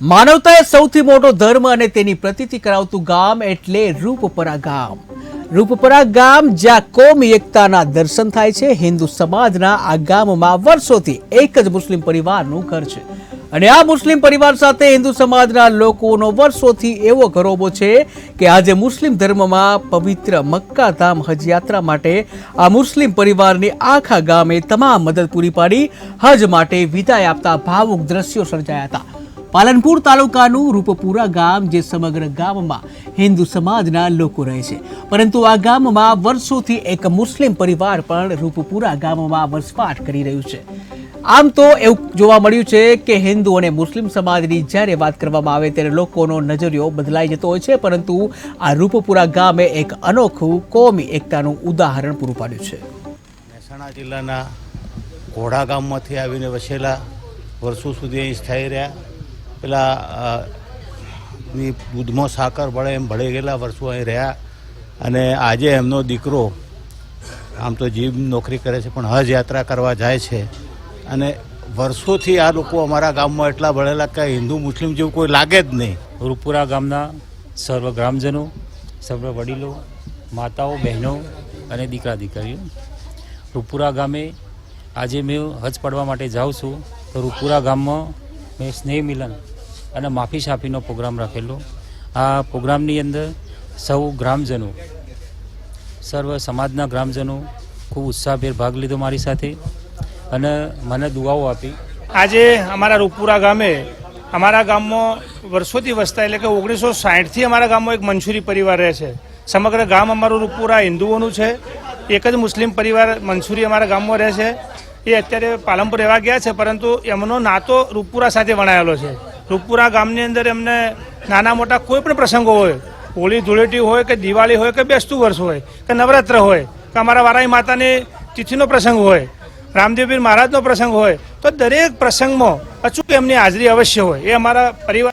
માનવતા એ સૌથી મોટો ધર્મ અને તેની પ્રતીતિ કરાવતું ગામ એટલે રૂપપરા ગામ. રૂપપરા ગામ જ્યાં કોમી એકતાના દર્શન થાય છે, હિન્દુ સમાજના આ ગામમાં વર્ષોથી એક જ મુસ્લિમ પરિવારનું ઘર છે. અને આ મુસ્લિમ પરિવાર સાથે હિન્દુ સમાજના લોકોનો વર્ષોથી એવો ઘરોબો છે કે આજે મુસ્લિમ ધર્મમાં પવિત્ર મક્કા ધામ હજ યાત્રા માટે આ મુસ્લિમ પરિવારની આખા ગામે તમામ મદદ પૂરી પાડી, હજ માટે વિદાય આપતા ભાવુક દ્રશ્યો સર્જાયા હતા. પાલનપુર તાલુકાનું રૂપપુરા ગામ જે સમગ્ર ગામમાં હિન્દુ સમાજના લોકો રહે છે. પરંતુ આ ગામમાં વર્ષોથી એક મુસ્લિમ પરિવાર પણ રૂપપુરા ગામમાં વસવાટ કરી રહ્યું છે. આમ તો એવું જોવા મળ્યું છે કે હિન્દુ અને મુસ્લિમ સમાજની જ્યારે વાત કરવામાં આવે ત્યારે લોકોનો નજરિયો બદલાઈ જતો હોય છે, પરંતુ આ રૂપપુરા ગામે એક અનોખું કોમી એકતાનું ઉદાહરણ પૂરું પાડ્યું છે. મહેસાણા જિલ્લાના ઘોડા ગામમાંથી આવીને વસેલા વર્ષો સુધી અહીં સ્થાયી રહ્યા. પેલા ની દૂધમાં સાકર ભળે એમ ભળે ગયેલા વર્ષો અહીં રહ્યા. અને આજે એમનો દીકરો, આમ તો જીવ નોકરી કરે છે, પણ હજ યાત્રા કરવા જાય છે. અને વર્ષોથી આ લોકો અમારા ગામમાં એટલા ભળેલા કે હિન્દુ, મુસ્લિમ જેવું કોઈ લાગે જ નહીં. રૂપુરા ગામના સર્વ ગ્રામજનો, સર્વ વડીલો, માતાઓ, બહેનો અને દીકરા દીકરીઓ. રૂપુરા ગામે આજે મેં હજ પડવા માટે જાઉં છું. તો રૂપુરા ગામમાં મેં સ્નેહ મિલન અને માફી સાફીનો પ્રોગ્રામ રાખેલો. આ પ્રોગ્રામની અંદર સૌ ગ્રામજનો, સર્વ સમાજના ગ્રામજનો ખૂબ ઉત્સાહભેર ભાગ લીધો મારી સાથે અને મને દુઆઓ આપી. આજે અમારા રૂપપુરા ગામે, અમારા ગામમાં વર્ષોથી વસતા, એટલે કે ઓગણીસો સાહીઠથી અમારા ગામમાં એક મંસૂરી પરિવાર રહે છે. સમગ્ર ગામ અમારું રૂપપુરા હિન્દુઓનું છે. એક જ મુસ્લિમ પરિવાર મંસૂરી અમારા ગામમાં રહે છે. એ અત્યારે પાલનપુર રહેવા ગયા છે, પરંતુ એમનો નાતો રૂપપુરા સાથે વણાયેલો છે. રૂપપુરા ગામની અંદર એમને નાના મોટા કોઈ પણ પ્રસંગો હોય, હોળી ધૂળેટી હોય કે દિવાળી હોય કે બેસતું વર્ષ હોય કે નવરાત્ર હોય કે અમારા વારાઈ માતાની તિથિનો પ્રસંગ હોય રામદેવપીર મહારાજનો પ્રસંગ હોય, તો દરેક પ્રસંગમાં અચૂક એમની હાજરી અવશ્ય હોય. એ અમારા પરિવાર